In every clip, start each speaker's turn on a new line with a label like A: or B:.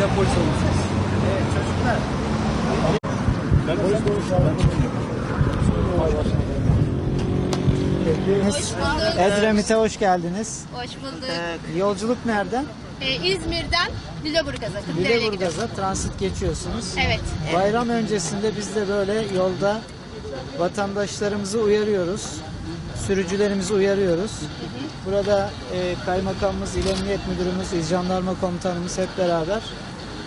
A: güzel boş olmuşuz. Evet çocuklar. Ben boş konuşalım. Edremit'e hoş geldiniz.
B: Hoş bulduk.
A: Ee, yolculuk nereden?
B: Ee, İzmir'den Lüleburgaz'a.
A: Lüleburgaz'a transit geçiyorsunuz.
B: Evet.
A: Bayram öncesinde biz de böyle yolda vatandaşlarımızı uyarıyoruz. Sürücülerimizi uyarıyoruz. Burada e, kaymakamımız, İl Emniyet Müdürümüz, İl Jandarma Komutanımız hep beraber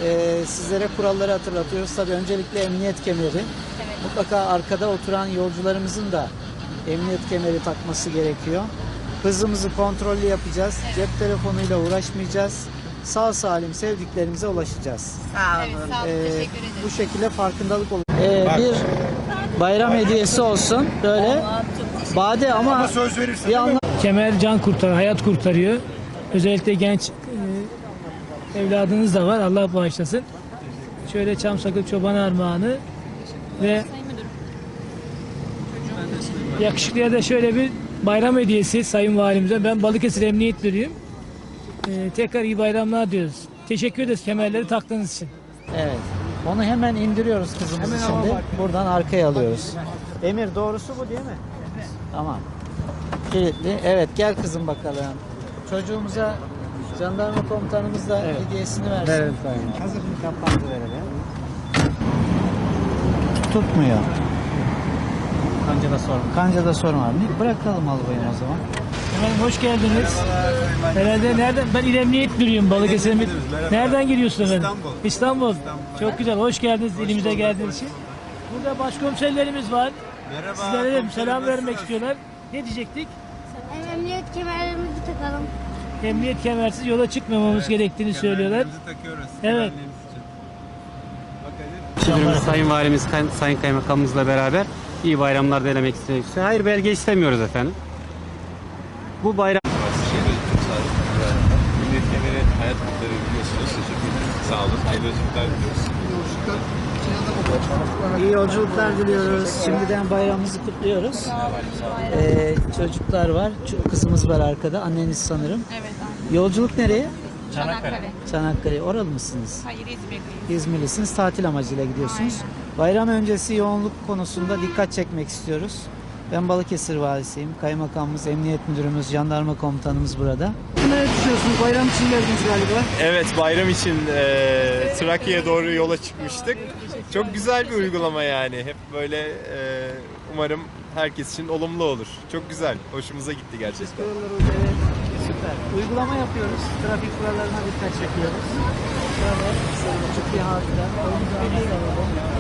A: e, sizlere kuralları hatırlatıyoruz. Tabii öncelikle emniyet kemeri. Mutlaka arkada oturan yolcularımızın da emniyet kemeri takması gerekiyor. Hızımızı kontrollü yapacağız. Cep telefonuyla uğraşmayacağız. Sağ salim sevdiklerimize ulaşacağız.
B: Evet, sağ olun.
A: Ee,
B: Teşekkür ederim.
A: bu şekilde farkındalık olur. Ee, bir bayram hediyesi olsun böyle. Bade ama,
C: söz verirsin.
A: bir anlam
D: Kemer can kurtarıyor, hayat kurtarıyor. Özellikle genç evladınız da var. Allah bağışlasın. Şöyle çam sakız çoban armağanı ve yakışıklıya da şöyle bir bayram hediyesi Sayın Valimize. Ben Balıkesir Emniyet Müdürüyüm. E, tekrar iyi bayramlar diyoruz. Teşekkür ederiz kemerleri taktığınız için.
A: Evet. Onu hemen indiriyoruz kızımızı şimdi. Buradan arkaya alıyoruz. Emir doğrusu bu değil mi? Tamam. Kilitli. Evet gel kızım bakalım. Çocuğumuza jandarma komutanımız da hediyesini versin. Evet. Hazır mı? Kapandı verelim. Tutmuyor. Kancada sorma. Kancada sorma abi. Bırakalım albayım o zaman.
D: Efendim hoş geldiniz. Herhalde nereden? Ben İl Emniyet Müdürüyüm Nereden giriyorsunuz efendim? İstanbul. Çok güzel. Hoş geldiniz ilimize geldiğiniz için. Burada başkomiserlerimiz var.
C: Merhaba.
D: Sizlere de selam vermek istiyorlar. Ne diyecektik?
E: Emniyet kemerlerimizi takalım.
D: Emniyet kemersiz yola çıkmamamız gerektiğini söylüyorlar.
C: Takıyoruz.
D: Evet.
F: Sayın Valimiz, Sayın Kaymakamımızla beraber iyi bayramlar dilemek istiyoruz. Hayır belge istemiyoruz efendim. Bu bayram
C: Emniyet kemeri hayat kurtarıyor biliyorsunuz. Sağ olun. Hayırlı yolculuklar diliyoruz.
A: İyi yolculuklar diliyoruz. Şimdiden bayramımızı kutluyoruz. Ee, çocuklar var. Ç- Kızımız var arkada. Anneniz sanırım.
B: Evet,
A: Yolculuk nereye?
B: Çanakkale.
A: Çanakkale. Oralı mısınız?
B: Hayır, İzmir'deyiz.
A: İzmirlisiniz. Tatil amacıyla gidiyorsunuz. Bayram öncesi yoğunluk konusunda dikkat çekmek istiyoruz. Ben Balıkesir valisiyim. Kaymakamımız, emniyet müdürümüz, jandarma komutanımız burada. Ne düşünüyorsunuz? Bayram için geldiniz galiba.
G: Evet bayram için e, Trakya'ya doğru yola çıkmıştık. Çok güzel bir uygulama yani. Hep böyle e, umarım herkes için olumlu olur. Çok güzel. Hoşumuza gitti gerçekten.
A: Süper. Uygulama yapıyoruz. Trafik kurallarına dikkat çekiyoruz. Şöyle küçük bir hatıra. Oyuncağımızı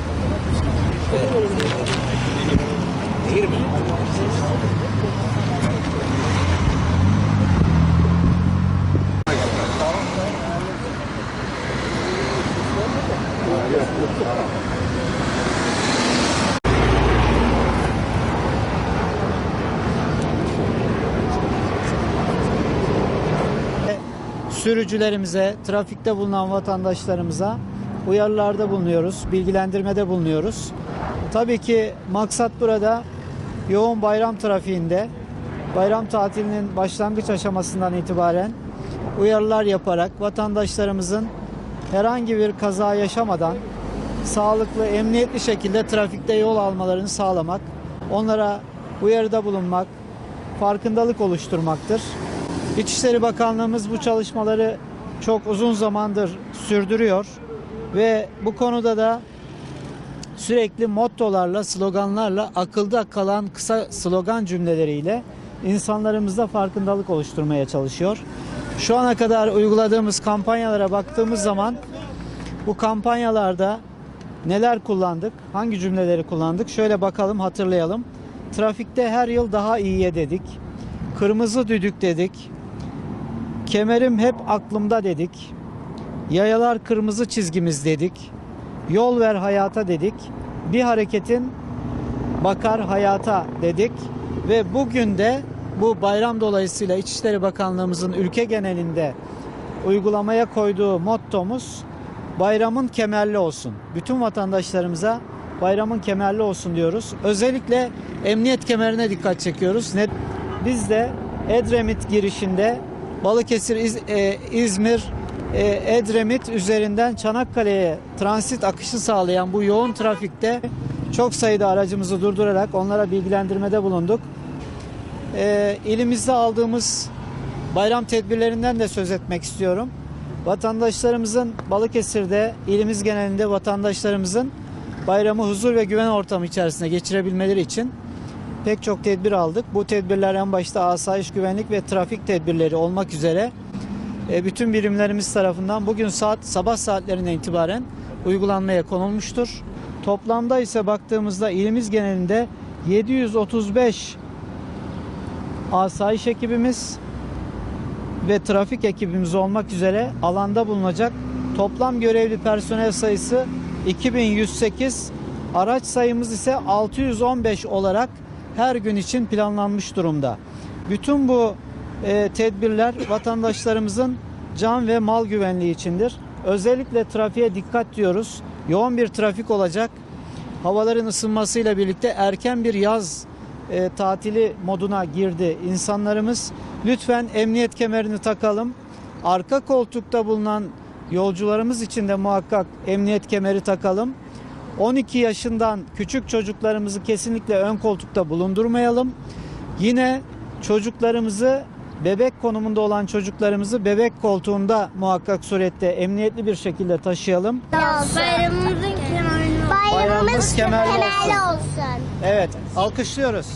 A: sürücülerimize, trafikte bulunan vatandaşlarımıza uyarılarda bulunuyoruz, bilgilendirmede bulunuyoruz. Tabii ki maksat burada yoğun bayram trafiğinde, bayram tatilinin başlangıç aşamasından itibaren uyarılar yaparak vatandaşlarımızın herhangi bir kaza yaşamadan sağlıklı, emniyetli şekilde trafikte yol almalarını sağlamak, onlara uyarıda bulunmak, farkındalık oluşturmaktır. İçişleri Bakanlığımız bu çalışmaları çok uzun zamandır sürdürüyor ve bu konuda da sürekli mottolarla, sloganlarla, akılda kalan kısa slogan cümleleriyle insanlarımızda farkındalık oluşturmaya çalışıyor. Şu ana kadar uyguladığımız kampanyalara baktığımız zaman bu kampanyalarda neler kullandık, hangi cümleleri kullandık şöyle bakalım hatırlayalım. Trafikte her yıl daha iyiye dedik. Kırmızı düdük dedik. Kemerim hep aklımda dedik. Yayalar kırmızı çizgimiz dedik. Yol ver hayata dedik. Bir hareketin bakar hayata dedik. Ve bugün de bu bayram dolayısıyla İçişleri Bakanlığımızın ülke genelinde uygulamaya koyduğu mottomuz bayramın kemerli olsun. Bütün vatandaşlarımıza bayramın kemerli olsun diyoruz. Özellikle emniyet kemerine dikkat çekiyoruz. Net biz de Edremit girişinde Balıkesir, İz- e, İzmir, e, Edremit üzerinden Çanakkale'ye transit akışı sağlayan bu yoğun trafikte çok sayıda aracımızı durdurarak onlara bilgilendirmede bulunduk. Ee, ilimizde aldığımız bayram tedbirlerinden de söz etmek istiyorum. Vatandaşlarımızın Balıkesir'de, ilimiz genelinde vatandaşlarımızın bayramı huzur ve güven ortamı içerisinde geçirebilmeleri için pek çok tedbir aldık. Bu tedbirler en başta asayiş güvenlik ve trafik tedbirleri olmak üzere e, bütün birimlerimiz tarafından bugün saat sabah saatlerine itibaren uygulanmaya konulmuştur. Toplamda ise baktığımızda ilimiz genelinde 735 asayiş ekibimiz ve trafik ekibimiz olmak üzere alanda bulunacak toplam görevli personel sayısı 2108, araç sayımız ise 615 olarak her gün için planlanmış durumda. Bütün bu e, tedbirler vatandaşlarımızın can ve mal güvenliği içindir. Özellikle trafiğe dikkat diyoruz. Yoğun bir trafik olacak. Havaların ısınmasıyla birlikte erken bir yaz e, tatili moduna girdi insanlarımız. Lütfen emniyet kemerini takalım. Arka koltukta bulunan yolcularımız için de muhakkak emniyet kemeri takalım. 12 yaşından küçük çocuklarımızı kesinlikle ön koltukta bulundurmayalım. Yine çocuklarımızı bebek konumunda olan çocuklarımızı bebek koltuğunda muhakkak surette emniyetli bir şekilde taşıyalım.
E: Bayramımızın
A: Bayramımız kemerli olsun.
E: olsun.
A: Evet, alkışlıyoruz.